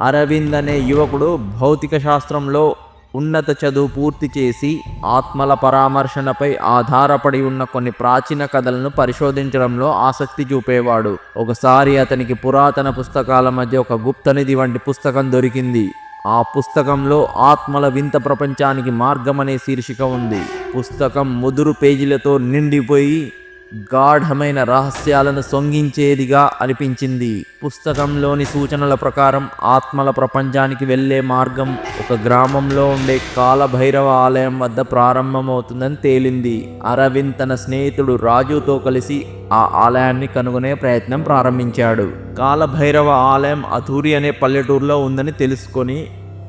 అరవింద్ అనే యువకుడు భౌతిక శాస్త్రంలో ఉన్నత చదువు పూర్తి చేసి ఆత్మల పరామర్శనపై ఆధారపడి ఉన్న కొన్ని ప్రాచీన కథలను పరిశోధించడంలో ఆసక్తి చూపేవాడు. ఒకసారి అతనికి పురాతన పుస్తకాల మధ్య ఒక గుప్తనిధి వంటి పుస్తకం దొరికింది. ఆ పుస్తకంలో ఆత్మల వింత ప్రపంచానికి మార్గం అనే శీర్షిక ఉంది. పుస్తకం ముదురు పేజీలతో నిండిపోయి గాఢమైన రహస్యాలను సొంగించేదిగా అనిపించింది. పుస్తకంలోని సూచనల ప్రకారం ఆత్మల ప్రపంచానికి వెళ్ళే మార్గం ఒక గ్రామంలో ఉండే కాలభైరవ ఆలయం వద్ద ప్రారంభమవుతుందని తేలింది. అరవింద్ తన స్నేహితుడు రాజుతో కలిసి ఆ ఆలయాన్ని కనుగొనే ప్రయత్నం ప్రారంభించాడు. కాలభైరవ ఆలయం అథూరి అనే పల్లెటూరులో ఉందని తెలుసుకొని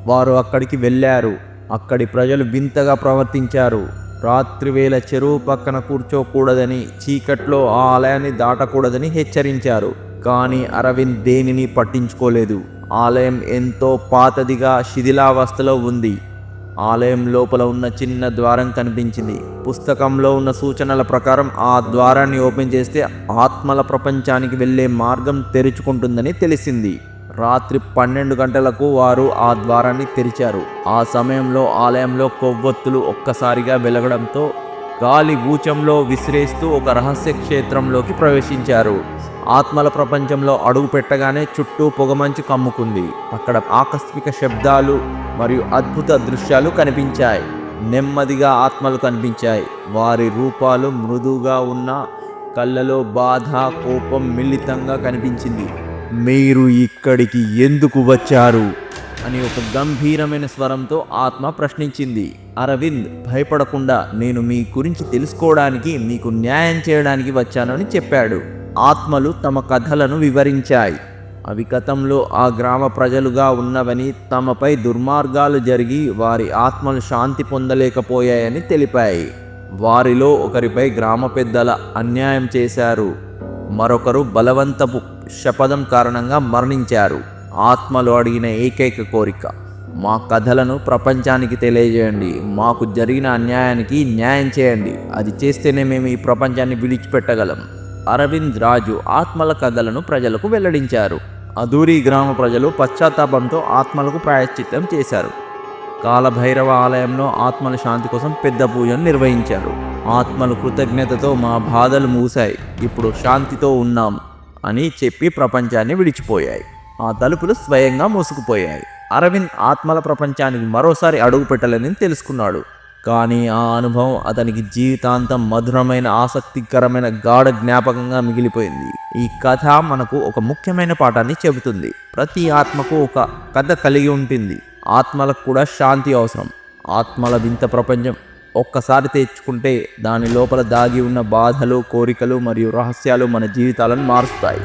వారు అక్కడికి వెళ్ళారు. అక్కడి ప్రజలు వింతగా ప్రవర్తించారు. రాత్రివేళ చెరువు పక్కన కూర్చోకూడదని చీకట్లో ఆ ఆలయాన్ని దాటకూడదని హెచ్చరించారు. కానీ అరవింద్ దేనిని పట్టించుకోలేదు. ఆలయం ఎంతో పాతదిగా శిథిలావస్థలో ఉంది. ఆలయం లోపల ఉన్న చిన్న ద్వారం కనిపించింది. పుస్తకంలో ఉన్న సూచనల ప్రకారం ఆ ద్వారాన్ని ఓపెన్ చేస్తే ఆత్మల ప్రపంచానికి వెళ్ళే మార్గం తెరుచుకుంటుందని తెలిసింది. రాత్రి పన్నెండు గంటలకు వారు ఆ ద్వారాన్ని తెరిచారు. ఆ సమయంలో ఆలయంలో కొవ్వొత్తులు ఒక్కసారిగా వెలగడంతో గాలి గూచంలో విసిరేస్తూ ఒక రహస్య క్షేత్రంలోకి ప్రవేశించారు. ఆత్మల ప్రపంచంలో అడుగు పెట్టగానే చుట్టూ పొగమంచు కమ్ముకుంది. అక్కడ ఆకస్మిక శబ్దాలు మరియు అద్భుత దృశ్యాలు కనిపించాయి. నెమ్మదిగా ఆత్మలు కనిపించాయి. వారి రూపాలు మృదువుగా ఉన్న కళ్ళలో బాధ కోపం మిళితంగా కనిపించింది. మీరు ఇక్కడికి ఎందుకు వచ్చారు? అని ఒక గంభీరమైన స్వరంతో ఆత్మ ప్రశ్నించింది. అరవింద్ భయపడకుండా నేను మీ గురించి తెలుసుకోవడానికి మీకు న్యాయం చేయడానికి వచ్చానని చెప్పాడు. ఆత్మలు తమ కథలను వివరించాయి. అవి గతంలో ఆ గ్రామ ప్రజలుగా ఉన్నవని తమపై దుర్మార్గాలు జరిగి వారి ఆత్మలు శాంతి పొందలేకపోయాయని తెలిపాయి. వారిలో ఒకరిపై గ్రామ పెద్దల అన్యాయం చేశారు. మరొకరు బలవంతపు శపథం కారణంగా మరణించారు. ఆత్మలు అడిగిన ఏకైక కోరిక మా కథలను ప్రపంచానికి తెలియజేయండి. మాకు జరిగిన అన్యాయానికి న్యాయం చేయండి. అది చేస్తేనే మేము ఈ ప్రపంచాన్ని విడిచిపెట్టగలం. అరవింద్ రాజు ఆత్మల కథలను ప్రజలకు వెల్లడించారు. అదూరి గ్రామ ప్రజలు పశ్చాత్తాపంతో ఆత్మలకు ప్రాయశ్చిత్తం చేశారు. కాలభైరవ ఆలయంలో ఆత్మల శాంతి కోసం పెద్ద పూజను నిర్వహించారు. ఆత్మలు కృతజ్ఞతతో మా బాధలు మూసాయి ఇప్పుడు శాంతితో ఉన్నాం. అని చెప్పి ప్రపంచాన్ని విడిచిపోయాయి. ఆ తలుపులు స్వయంగా మూసుకుపోయాయి. అరవింద్ ఆత్మల ప్రపంచానికి మరోసారి అడుగు పెట్టలేని తెలుసుకున్నాడు. కానీ ఆ అనుభవం అతనికి జీవితాంతం మధురమైన ఆసక్తికరమైన గాఢ జ్ఞాపకంగా మిగిలిపోయింది. ఈ కథ మనకు ఒక ముఖ్యమైన పాఠాన్ని చెబుతుంది. ప్రతి ఆత్మకు ఒక కథ కలిగి ఉంటుంది. ఆత్మలకు కూడా శాంతి అవసరం. ఆత్మల వింత ప్రపంచం ఒక్కసారి తెచ్చుకుంటే దాని లోపల దాగి ఉన్న బాధలు కోరికలు మరియు రహస్యాలు మన జీవితాలను మారుస్తాయి.